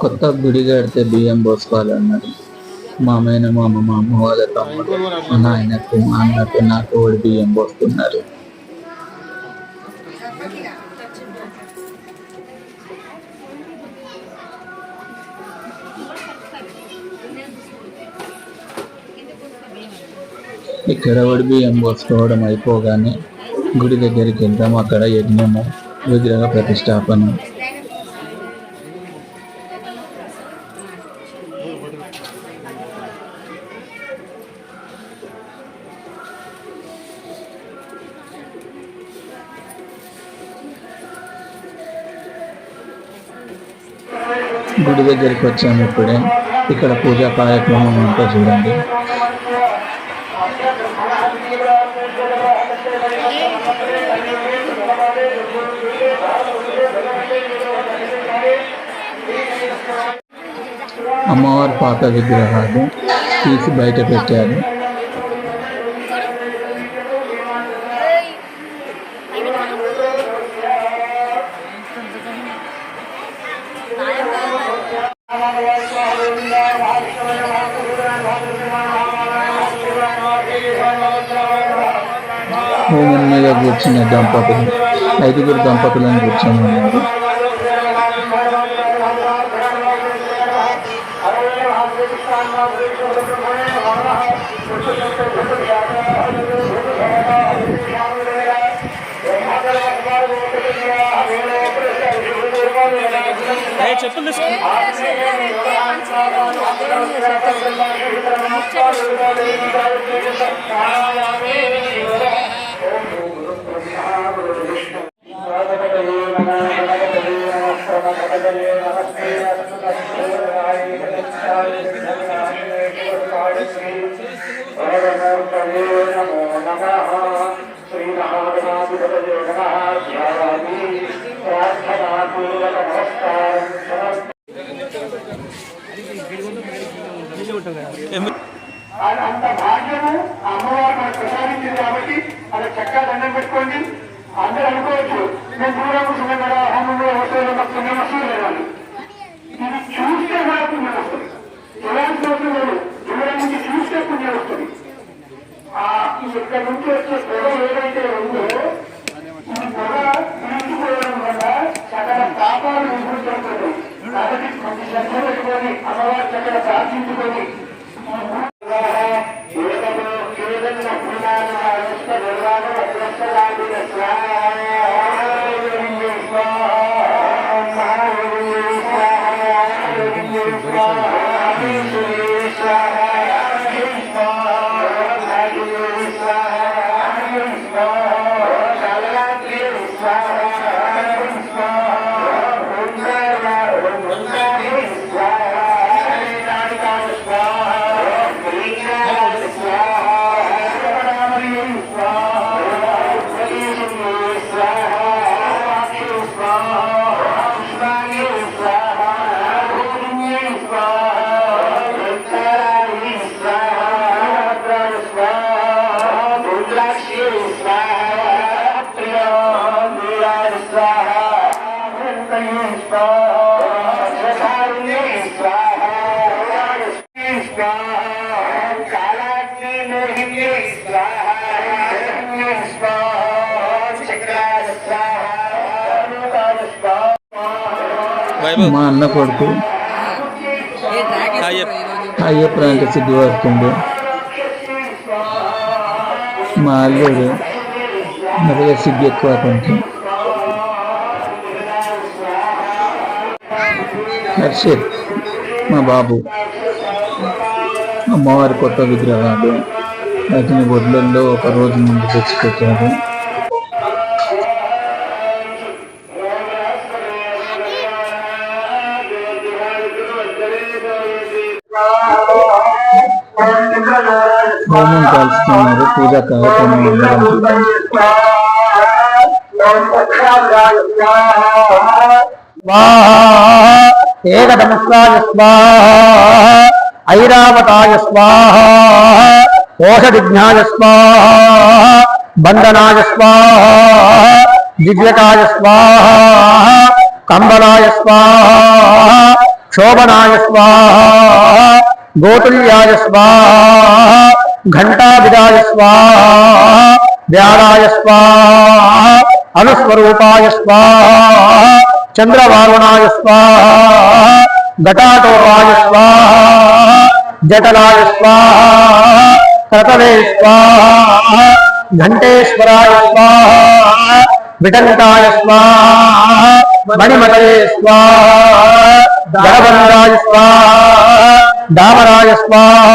కొత్త గుడి కడితే బియ్యం పోసుకోవాలన్నారు మా అమ్మాయిన మా అమ్మ మా అమ్మ వాళ్ళ తమ్ముడు మా నాయనకు మా అన్నకు నాకు కూడా బియ్యం పోస్తున్నారు. ఇక్కడ కూడా బియ్యం పోసుకోవడం అయిపోగానే గుడి దగ్గరికి వెళ్దాం అక్కడ యజ్ఞము విగ్రహ ప్రతిష్టాపన. గుడి వచ్చాము ఇప్పుడే. ఇక్కడ పూజా కార్యక్రమం అంతా చూడండి. అమ్మవారి పాత విగ్రహాలు తీసి బయట పెట్టారు. హోమం మీద కూర్చున్న దంపతులు ఐదుగురు దంపతులను కూర్చొని ఉన్నారు చెప్పులు తీసుకో అంత భాగ్యము ఆ అమ్మవారు మనకు ప్రసాదించింది కాబట్టి అది చక్కగా దండం పెట్టుకోండి. అందరూ అనుకోవచ్చు మేము దూరం కూర్చున్నాం కదా హోమంలో వస్తువులు మాకు పుణ్యం వస్తుంది లేదని ఇది చూస్తే కూడా పుణ్యం వస్తుంది. చూడాల్సిన అవసరం లేదు. దూరం నుంచి చూస్తే పుణ్యం వస్తుంది. ఆ ఇక్కడ నుంచి వచ్చే పొగ ఏదైతే ఉందో ఈ పొగ పీల్చుకోవడం వల్ల సకల పాపాలు విభూతుంటుంది కాబట్టి శ్రద్ధ పెట్టుకొని అమ్మవారు చక్కగా ప్రార్థించుకొని మా అన్న కొడుకు. అయ్యప్ప సిగ్గు వస్తుంది మా అల్లుడు మరి సిగ్గు ఎక్కువ కొంచెం. హర్షిత్ మా బాబు. అమ్మవారి కొత్త విగ్రహాలు. వాటిని ఒడ్లల్లో ఒక రోజు ముందు తెచ్చిపెట్టారు. కాల్చుతున్నారు పూజా కార్యక్రమం అందరం. ఏకదమస్వాయ స్వాహ ఐరావతాయ స్వాహ ఓషధిజ్ఞాయ స్వాహ బంధనాయ స్వాహ దివ్యకాయ స్వాహ తంబలాయ స్వాహ శోభనాయ స్వాహ గోతుల్యాయ స్వాహ. ఘంటాభిరాయ స్వాహ వ్యాళాయ స్వాహ అనుస్వరూపాయ స్వాహ చంద్రవారుణాయ స్వాహ ఘటాటోపాయ స్వాహ జటలాయ స్వాహ క్రతవే స్వాహ ఘంటేశ్వరాయ స్వాహ విటంకాయ స్వాహ మణిమతయే స్వాహ గణబంధాయ స్వాహ దామరాయ స్వాహ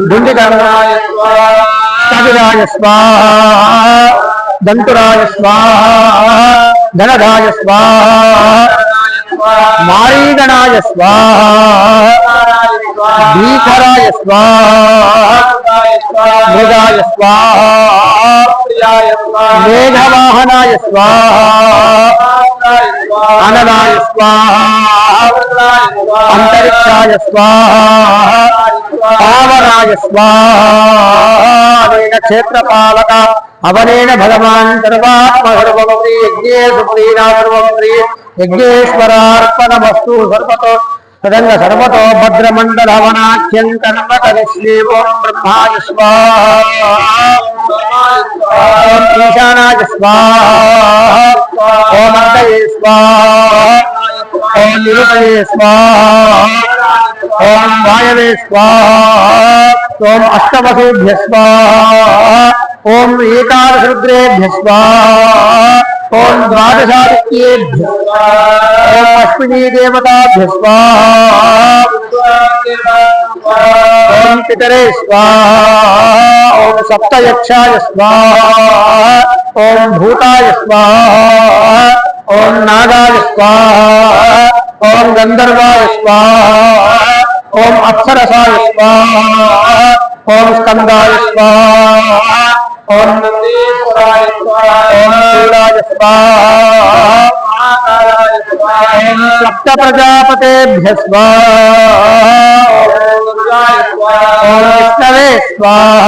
దుండికరణాయ స్వాహ స్వాహ దంతురాయ స్వాహ గణరాయ స్వాహ మారీగణాయ స్వాహ భీకరాయ స్వాహ మృగాయ స్వాహ మేఘవాహనాయ స్వాహ అనలాయ స్వాహ అంతరిక్షాయ స్వాహ పావనాయ స్వాహ క్షేత్రపాలక అవనేన భగవాన్ సర్వాత్మ సర్వమీ యజ్ఞే సుప్రీనా సర్వమీ యజ్ఞేశ్వరార్పణ వస్తు సర్వతో తదంగ సర్వతో భద్రమండలవనాఖ్యం కర్మ కరిష్యే ఓం బ్రహ్మాయ స్వాహ స్వాహ ఓం స్వాహ ఓం నిరుపయే స్వాహ ఓం వాయవే స్వాహ ఓం అష్టవసుభ్య స్వాహ ఓం ఏకాదశరుద్రేభ్య స్వాహ ఓం ద్వాదశాదిత్యేభ్య ఓం అశ్వినీ దేవతాభ్య స్వాహ ఓం పితరే స్వాహ ఓం సప్తయక్షాయ స్వాహ ఓం భూతాయ స్వాహ ఓం నాగాయ స్వాహ ఓం గంధర్వాయ స్వాహ ఓం అప్సరసాయ స్వాహ ఓం స్కందాయ స్వాహ ఓం నందీశ్వరాయ స్వాహ ఓం శూలాయ స్వాహ ఓం సప్త ప్రజాపతేభ్య స్వాహ ఓం విష్ణవే స్వాహ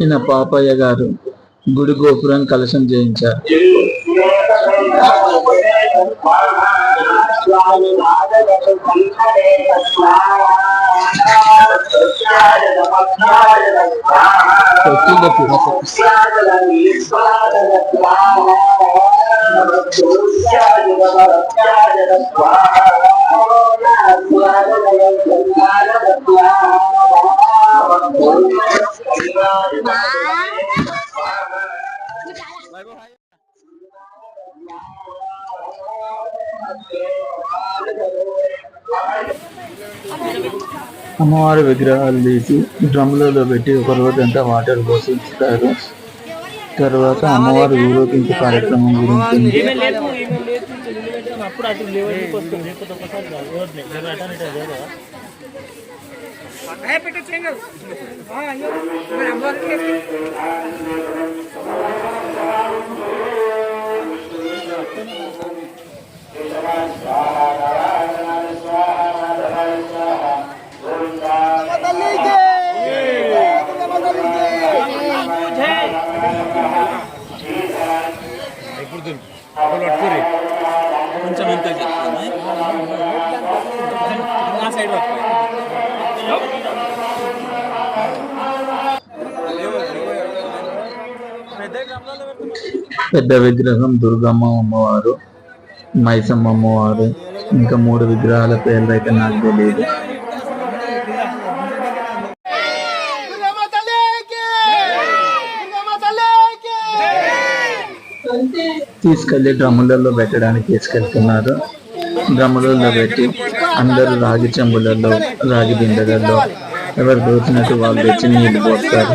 ఈయన పాపయ్య గారు గుడి గోపురం కలశం చేయించారు. అమ్మవారి విగ్రహాలు తీసి డ్రమ్లలో పెట్టి ఒక రోజంతా వాటర్ పోసి ఉంచుతారు. తర్వాత అమ్మవారి ఊరేగింపు కార్యక్రమం గురించి ఈమె లేదు ఈమె లేదు నిలబెట్టాం అప్పుడు అటు లేవడానికి వస్తుంది లేకపోతే ఒకసారి కాదు రోడ్ని జర కొంచెం ఎంత నా సైడ్ పట్టుకో. పెద్ద విగ్రహం దుర్గమ్మ అమ్మవారు మైసమ్మ అమ్మవారు ఇంకా మూడు విగ్రహాల పేర్లు అయితే నాకు తెలియదు తీసుకెళ్ళి డ్రమ్ములలో పెట్టడానికి తీసుకెళ్తున్నారు. డ్రమ్ములలో పెట్టి అందరూ రాగి చెంబులలో రాగి బిందెలలో ఎవరు దోచినట్టు వాళ్ళు తెచ్చి నీళ్ళు పోస్తారు.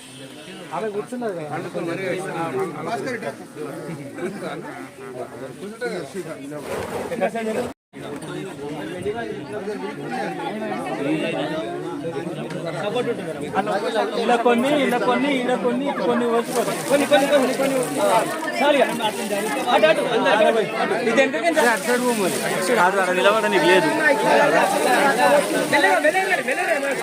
ఇలా కొన్ని ఇలా కొన్ని ఇలా కొన్ని ఇటు కొన్ని వచ్చిపోతాయి కొన్ని కొన్ని కొన్ని కొన్ని. ఇది ఎందుకంటే అక్కడ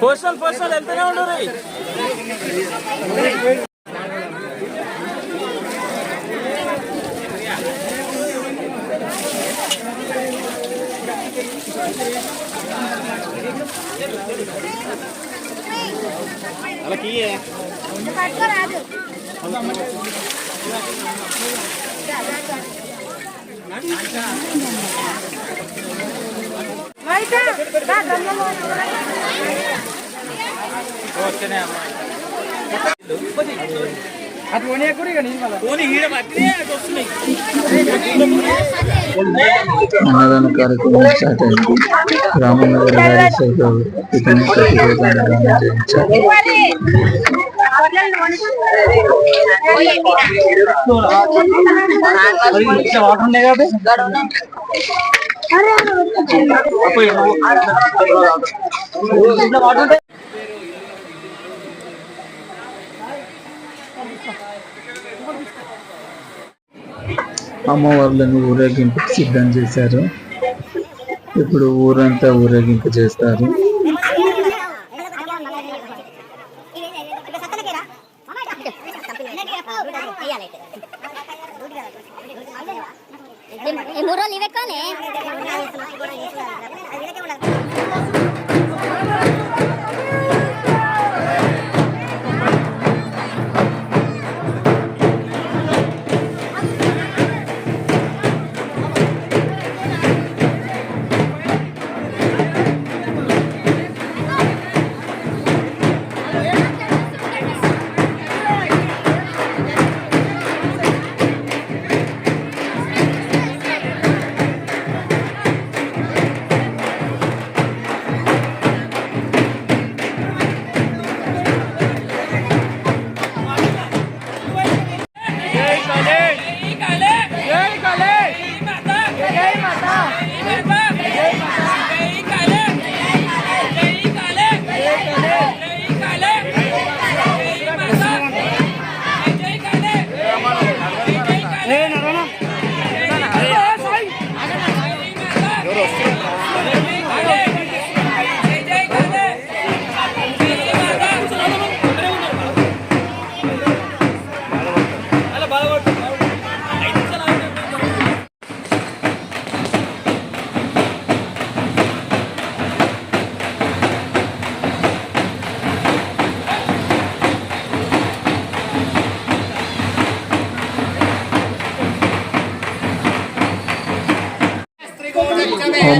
పోస్టల్ పోస్టల్ వెళ్తూనే ఉండరు పట్టుకోరాదు అయితే అన్నదాన కార్యక్రమం స్టార్ట్ అయింది రామనగర్ రాజశేఖర్ ఇతని ప్రతిరోజు అన్నదానం చేయించారు వాటర్ ఉన్నాయి కాబట్టి వాటర్ అమ్మవార్లను ఊరేగింపు సిద్ధం చేశారు. ఇప్పుడు ఊరంతా ఊరేగింపు చేస్తారు. ఈ మూడు రోజులు ఇవెక్కనే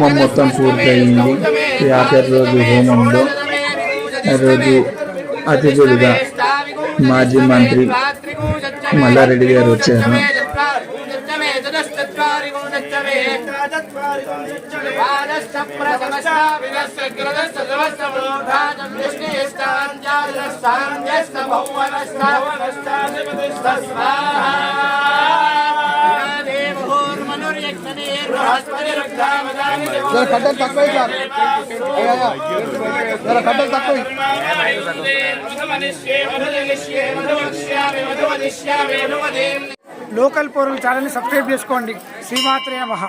హోమం మొత్తం పూర్తయింది. ఆఖరి రోజు హోమంలో రోజు అతిథులుగా మాజీ మంత్రి మల్లారెడ్డి గారు వచ్చారు. స్వాహ జర కట్టలు తక్కువ సార్ జర కట్టలు తక్కువ లోకల్ పౌరులు ఛానల్ని సబ్స్క్రైబ్ చేసుకోండి. శ్రీమాత్రే మహా